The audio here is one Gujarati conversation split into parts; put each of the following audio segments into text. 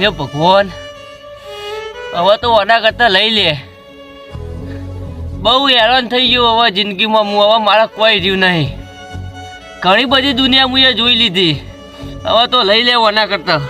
હે ભગવાન? હવે તો ઓના કરતા લઈ લે. બહુ હેરાન થઈ ગયું હવે જિંદગીમાં હું, હવે મારા કોઈ રહ્યું નહીં. ઘણી બધી દુનિયા હું એ જોઈ લીધી. હવે તો લઈ લે ઓના કરતા.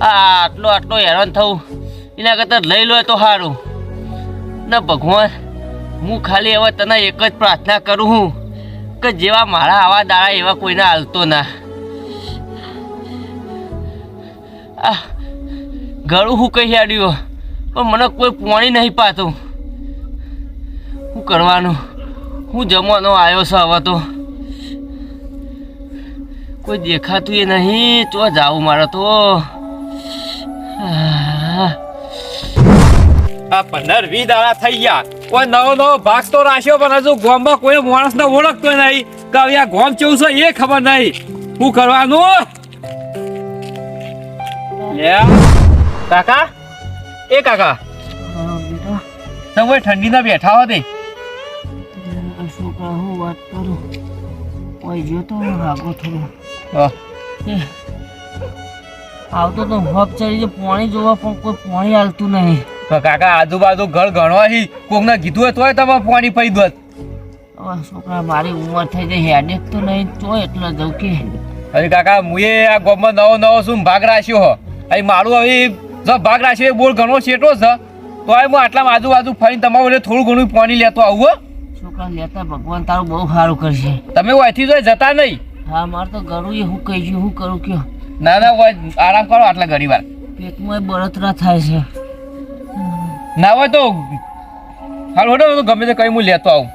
આ આટલો આટલો હેરાન થવું, એના કરતાં લઈ લો તો સારું ને ભગવાન, હું ખાલી હવે તને એક જ પ્રાર્થના કરું છું કે જેવા મારા આવા દાડા એવા કોઈને હાલતો ના. ગળું હું કહી આડ્યું. પણ મને કોઈ પોણી નહીં પાતું. શું કરવાનું? હું જમવાનો આવ્યો છું હવે તો. કોઈ દેખાતું એ નહીં, તો જાવું મારે તો. આ પંદર વી દાડા થઈ ગયા. કોઈ નવો નવો ભાગ તો રાખ્યો, પણ હજુ ગોમમાં કોઈ માણસ ને ઓળખતો નહીં. હવે આ ગોમ કેવું છે એ ખબર નહીં. શું કરવાનું? લે કાકા? એ કાકા. તમે ઠંડીના બેઠા હો તે છોકરા હું વાત કરું? કોઈ જો રાગો થોડો. આવતો તો હપ ચડી પાણી જોવા પણ કોઈ પાણી હાલતું નહીં. કાકા આજુબાજુ ઘર ગણવા હી. કોકને કીધું તોય તમે પાણી પી દો છોકરા મારી ઉંમર થઈ જાય હેડેક તો નહીં. તો એટલે જવું કે. અરે કાકા મુએ આ ગોમમાં નવો નવો શું ભાગ રાખ્યો હો? અહીં મારું હવે જો ભાગ રાખ્યો એ બોલ ઘણો છેટો છે. તો હવે હું આટલા આજુબાજુ ફરીને તમારું એટલે થોડું ઘણું પાણી લેતો આવું હો. છોકરા લેતા ભગવાન તારું બહુ સારું કરશે. તમે અહીંથી તો જતા નહીં. હા મારે તો ઘરું એ હું કહી છું હું કરું કયો. ના ના હોય આરામ કરો આટલા ઘડી વાર. પેટમાં બળતરા થાય છે. ના હોય તો હાલ હોડો તો ગમે તે કઈ હું લેતો આવું.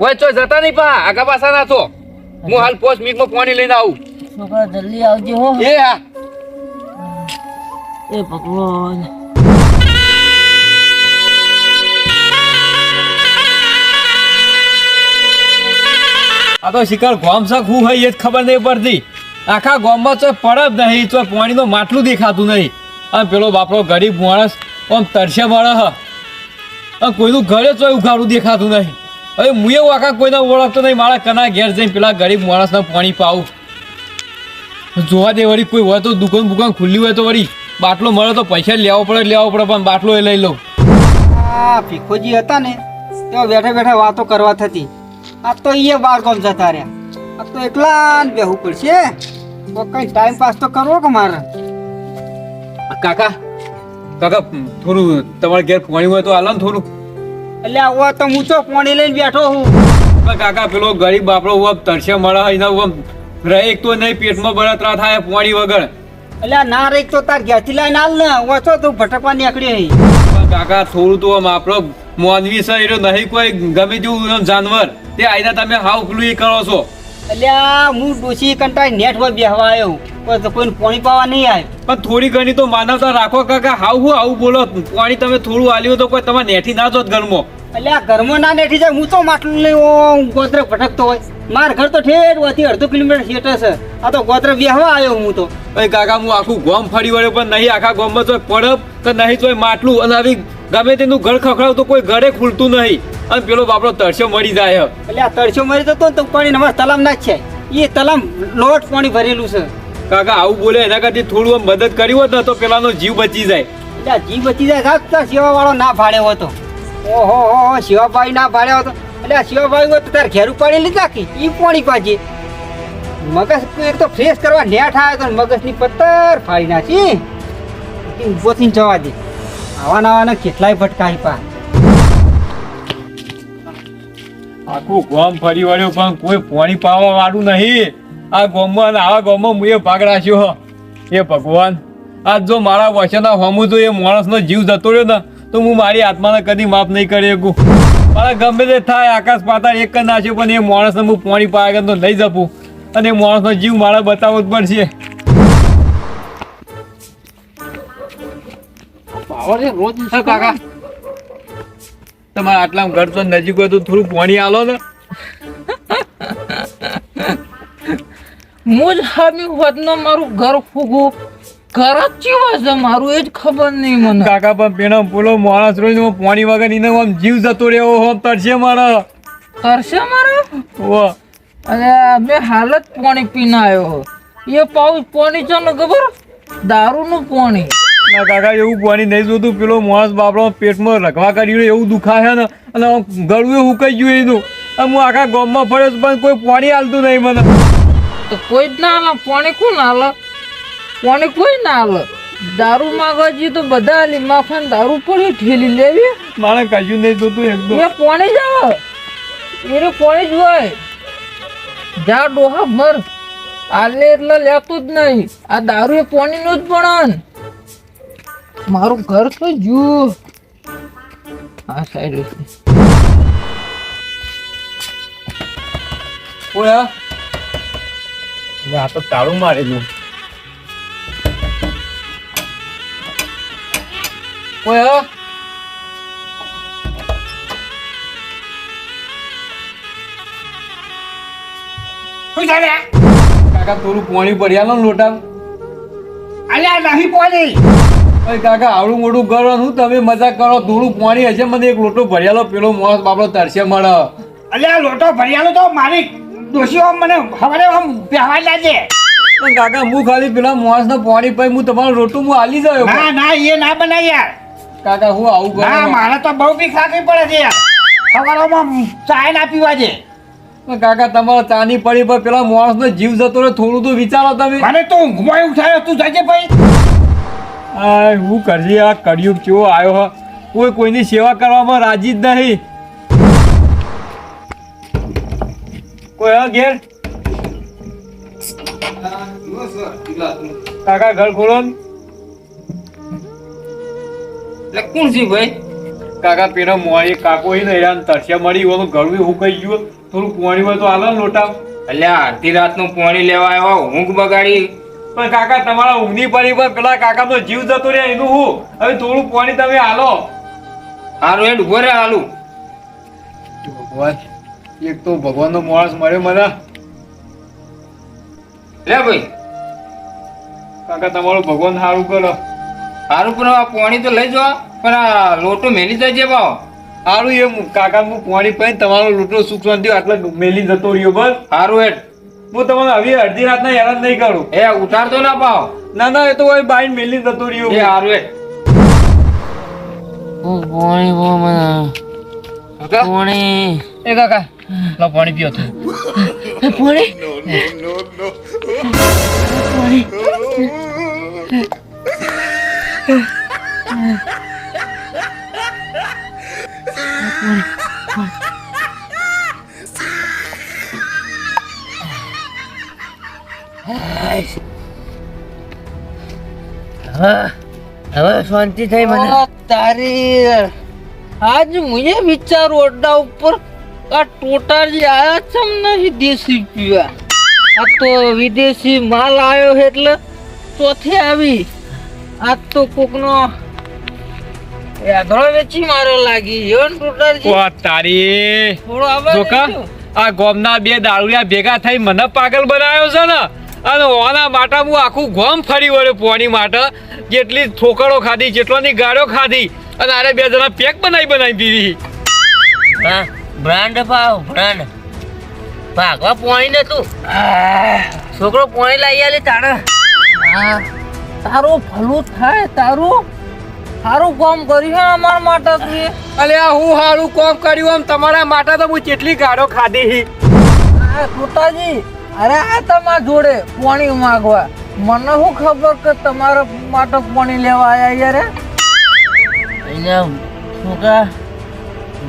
હોય ચો જતા નહીં પા આગા પાછા ના તો હું હાલ પોસ્ટ મિનિટમાં પાણી લઈને આવું. છોકરા જલ્દી આવજે હો. એ હા. એ ભગવાન. આ તો શિકાર ગોમ શક હું હોય એ જ ખબર નહીં પડતી. આખા ગોમમાં તો પડબ નહીં, તો પાણીનું માટલું દેખાતું નહીં. અને પેલો બાપડો ગરીબ માણસ, આમ તરસે મળે હ. અને કોઈનું ઘરે તો ઉઘાડું દેખાતું નહીં. હવે હું એવું આખા કોઈને ઓળખતો નહીં, મારા કના ઘેર જઈને પેલા ગરીબ માણસને પાણી પાવું જોવા દે વળી કોઈ હોય તો દુકાન બુકાન ખુલ્લી હોય તો વળી બાટલો મળે તો પૈસા લેવો પડે લેવો પડે પણ બાટલો એ લઈ લઉં. આ ભીખોજી હતા ને તેઓ બેઠા બેઠા વાતો કરવા થતી. આ તો એ બાર કોમ જતા રહ્યા. આ તો એકલા બેહવું પડશે તો કઈ ટાઈમ પાસ તો કરવો કે મારે? કાકા કાકા થોડું તમારે ઘેર પાણી હોય તો હાલો ને થોડું. એટલે આવો તો હું તો પાણી લઈને બેઠો હું કાકા પેલો ગરીબ બાપડો તરસે મળે એના રહે એક તો નહીં પેટમાં બળતરા થાય પાણી વગર. એટલે ના રહી તો તાર ઘેરથી લઈને હાલ ને. ઓછો તું ભટકવા નીકળી કાકા થોડું તો આમ આપણો મોનવી છે એનો નહીં કોઈ ગમે તેવું જાનવર. તે આઈને તમે હાવ પેલું એ કરો છો. એટલે આ હું ડોસી કંટાળી નેટ પર બેહવા આવ્યો તો કોઈને પાણી પાવા નહીં આવે. પણ થોડી ઘણી તો માનવતા રાખો કાકા હાવ હું આવું બોલો. પાણી તમે થોડું આલ્યું તો કોઈ તમારે નેઠી ના જોત ઘરમાં. એટલે આ ઘરમાં ના નેઠી જાય હું તો માટલું લઈ ઓમ ભટકતો હોય. માર ઘર તો ઠેર વધી અડધો કિલોમીટર સેટે છે. આ તો ગોત્ર વ્યાહવા આવ્યો હું તો. એ કાકા હું આખું ગોમ ફરી વળ્યો પણ નહીં આખા ગોમમાં તો પડપ કે નહીં તો માટલું. અને આવી ગમે તેનું ઘર ખખડાવ તો કોઈ ઘરે ખુલતું નહીં. અને પેલો બાપડો તરસ્યો મરી જાય એટલે આ તળશો મરી જતો તો પાણી અમારા તલામ ના છે એ તલામ લોટ પાણી ભરેલું છે. કાકા આવું બોલે એના કરતી થોડું મદદ કરી હોત ને તો પેલાનો જીવ બચી જાય. એટલે જીવ બચી જાય તો સેવા વાળો ના ભાડ્યો હતો. ઓહો હો શિવાભાઈ ના ભાડ્યો હતો. એટલે આ શિવાભાઈ તો તાર ઘેર ઉપાડી લીધા કે એ પાણી પાછી. મગજ એક તો ફ્રેશ કરવા નેઠ આવે તો મગજની પત્તર ફાડી નાખી. એ ઊભો થઈને જવા દે. આવા નવાના કેટલાય ભટકાઈ પા આખું ગોમ ફરી વળ્યો, પણ કોઈ પાણી પાવા વાળું નહીં. આ ગોમમાં આવા ગોમમાં મુએ ભાગ રાખ્યો. એ ભગવાન આજ જો મારા વચના હોમું તો એ માણસનો જીવ જતો રહ્યો ને, તો હું મારી આત્માને કદી માફ નહીં કરી શકું. મારા ગમે તે થાય આકાશ પાતાળ એક જ નાખ્યો પણ એ માણસને હું પાણી પાવા તો લઈ જપું. અને એ માણસનો જીવ મારે બતાવવો જ પડશે. કાકા. તમારા આટલા ઘર તો નજીક હોય તો થોડું પાણી આલો ને. હું જ હામી હોતનો મારું ઘર ફૂગું. ચીવા છે? મારું એ જ ખબર નહીં મને. કાકા પણ પેલો બોલો માણસ રોજ પાણી વગર ઇને આમ જીવ જતો રહ્યો. હો તરશે મારા. તરશે મારો? ઓ અને મેં હાલત પાણી પીને આવ્યો એ પાઉસ પાણી છે ને ખબર? દારૂનું પાણી. ના કાકા એવું પાણી નહીં જોતું. પેલો માણસ બાપડો પેટમાં રખવા કર્યું એવું દુખાય ને. અને ગળું એવું કઈ ગયું એનું. અને હું આખા ગામમાં ફર્યો પણ કોઈ પાણી હાલતું નહીં મને. તો કોઈ જ ના હાલે પાણી કોણ હાલે પાણી કોઈ ના આવે? દારૂ માંગવા જઈએ તો બધા હાલી માફાને દારૂ પડે ઠેલી લેવી? મારે કશું નહીં જોતું એકદમ એ પાણી જ આવે. એને પાણી જ હોય. જા ડોહા મર. આલે એટલે લેતું જ નહીં. આ દારૂ એ પાણીનું જ પણ મારું ઘર તો જુ આ સાઈડ ઓયા. આ તો તાળું મારેલું ઓયા શું ચાલે કાકા થોડું પાણી ભર્યા ને લોટા અલ્યા નહીં પોણી. અરે કાકા આવડું મોટું ઘર હું તમે મજાક કરો થોડું પાણી હશે મને એક લોટો ભર્યાલો પેલો મોસ બાપડો તરસે મળે અલ્યા લોટો ભર્યાલો તો મારી ડોશીઓ મને હવારે આમ પહેવા લાગે કાકા હું ખાલી પેલા માણસને પાણી પાઈ હું તમારો રોટું હું હાલી જાયો ના ના એ ના બનાય યાર. કાકા હું આવું ના મારે તો બહુ બી ખાખી પડે છે યાર. સવારમાં ચાય ના પીવા છે કાકા તમારા ચાની પડી પર પેલા માણસનો જીવ જતો રહે થોડું તો વિચારો તમે. મને તો ઊંઘમાં ઉઠાયો તું જજે ભાઈ. આ હું કરજી આ કળિયુગ કેવો આવ્યો હ. કોઈ કોઈની સેવા કરવામાં રાજી જ નહીં. કોઈ હા ઘેર? કાકા ઘર ખોલો ને. કોણ છે ભાઈ કાકા પેલો મોડી કાકો એ ને યાર તરસ્યા મળી ઓનું ઘરનું હું કઈ ગયું થોડું પાણી હોય તો હાલો લોટા. એટલે અડધી રાતનું પાણી લેવા આવ્યો ઊંઘ બગાડી. પણ કાકા તમારા ઊંઘની પડી પર પેલા કાકાનો જીવ જતો રહે એનું હું? હવે થોડું પોણી તમે હાલો. હારું એડ ઊભો રે હાલું. ભગવાન એક તો ભગવાનનો માણસ મળ્યો મને. લે ભાઈ. કાકા તમારું ભગવાન સારું કરો. હારું પણ આ પાણી તો લઈ જાઓ પણ આ લોટો મેલી જજે ભાવ. સારું એ કાકા હું પાણી પાઈને તમારો લોટો સુખ શાંતિ આટલા મેલી જતો રહ્યો બસ. સારું હેડ. હું તમને હવે અડધી રાતના હેરાન નહીં કરું. એ ઉતારતો ના પાવ ના ના એ તો હોય બાઈન મેલી જતો રહ્યો એ હારું હેડ. પાણી બહુ મને પાણી. એ કાકા લો પાણી પીઓ તું પાણી? હવે હવે શાંતિ થઈ મને. આ તારી આજ મુજે વિચાર ઓરડા ઉપર આ ટોટાજી આયા છે નહીં દેશી પીવા. આ તો વિદેશી માલ આવ્યો એટલે ચોથી આવી. આજ તો કોકનો યાદળો વેચી મારો લાગી. એવો ને ઓ તારી. થોડો આવે જોકા આ ગોમના બે દારૂડિયા ભેગા થઈ મને પાગલ બનાવ્યો છે ને અને ઓના માટે હું આખું ગોમ ફરી વળ્યો પોણી માટે. જેટલી ઠોકડો ખાધી જેટલાની ગાળો ખાધી અને આરે બે જણા પેક બનાવી બનાવી દીધી. હા બ્રાન્ડ ભાવ બ્રાન્ડ. ભાગવા પાણી નતું છોકરો પોણી લાવી આલે તાણે. હા તારું ભલું થાય તારું. સારું કામ કર્યું હે અમારા માટે તું અલે આ હું સારું કોમ કર્યું આમ તમારા માટે તો હું કેટલી ગાડો ખાધી આ ટોટાજી અરે આ તમારા જોડે પાણી માંગવા. મને શું ખબર કે તમારા માટે પાણી લેવા આવ્યા યાર અહીંયા છોકરા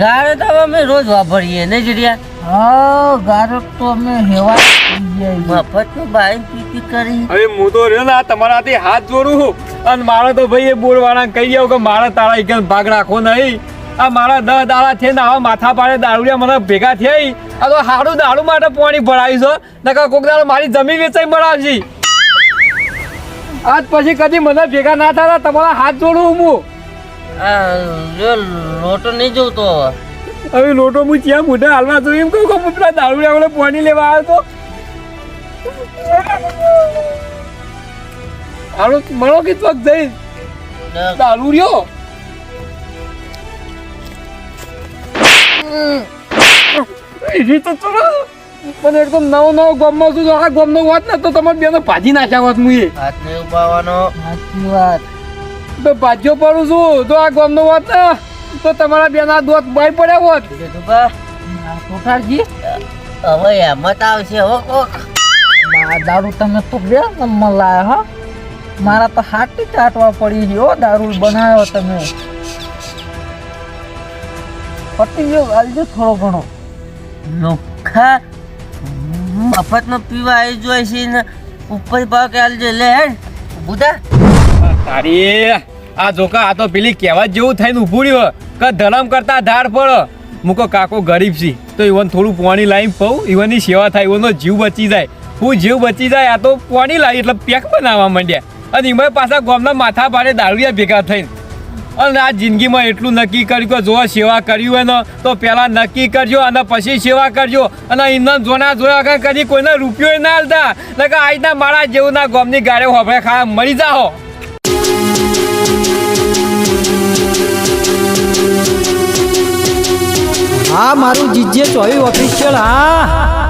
ગાડો તો હવે અમે રોજ વાપરીએ ને જડિયા? હા ગાડો તો અમે હેવા મફતનું બાઈ પીપી કરી. હવે હું તો રહ્યો ને આ તમારાથી હાથ જોડું છું. અને મારો તો ભાઈ એ બોરવાળાને કહી ગયો કે મારા તારા એક ભાગ રાખો નહીં. આ મારા દસ દાડા છે ને આવા માથા પાડે દારૂડિયા મને ભેગા થઈ આ તો હારું દારૂ માટે પાણી ભરાયું છે. નકર કોક દાડો મારી જમીન વેચાઈ બનાવજી આજ પછી કદી મને ભેગા ના થતા તમારા હાથ જોડું હું જો લોટો નહીં જોતો. હવે લોટો હું ત્યાં મોઢા હાલવા છું એમ કહું કે પેલા દારૂડિયા વાળા પાણી લેવા આવ્યો તો. હાલો મળો કે ચોક જઈ? દારૂ રહ્યો? એની તો ચલો. પણ એક તો નવો નવો ગામમાં છું. તો આ ગમનો વાત ને તો તમારે બેનો ભાજી નાખ્યા હોત હું એ હાથ નહીં ઉપાવાનો સાચી વાત. તો ભાજ્યો પડું છું. તો આ ગમનો વાત ને તો તમારા બેના દોત બાય પડ્યા હોત. કોઠારજી હવે હેમત આવશે હો કોક. આ દારૂ તમે તો બે નંબર લાયા, હા. મારા તો હાટી ચાટવા પડી ગયો દારૂ બનાવ્યો તમે. પતી ગયો આલજો થોડો ઘણો. લોખા, મફતનો પીવા આવી જોઈ છે ને, ઉપર ભાવ કે આલજે, લે, હેડ. બુધા તારી, આ જોકા, આ તો પેલી કહેવા જેવું થઈને ઊભું રહ્યો. કે ધરમ કરતા ધાર પડો મૂકો કાકો ગરીબ છે, તો ઈવન થોડું પાણી લાવીને પઉં, ઈવનની સેવા થાય, ઈવનનો જીવ બચી જાય. હું જીવ બચી જાય, આ તો પાણી લાવી એટલે પેક બનાવવા માંડ્યા. અને એમાં પાછા ગામના માથા ભારે દારૂયા ભેગા થઈને. અને આ જિંદગીમાં એટલું નક્કી કર્યું કે જો સેવા કર્યું હોય ને, તો પહેલાં નક્કી કરજો અને પછી સેવા કરજો. અને એમના જોના જોયા વગર કદી કોઈને રૂપિયો ના હાલતા ને કે આજના મારા જેવું ગોમની ગામની ગાડે હોભળે ખા મરી જાઓ. હા, મારું જીજે ચોવી ઓફિશિયલ હા.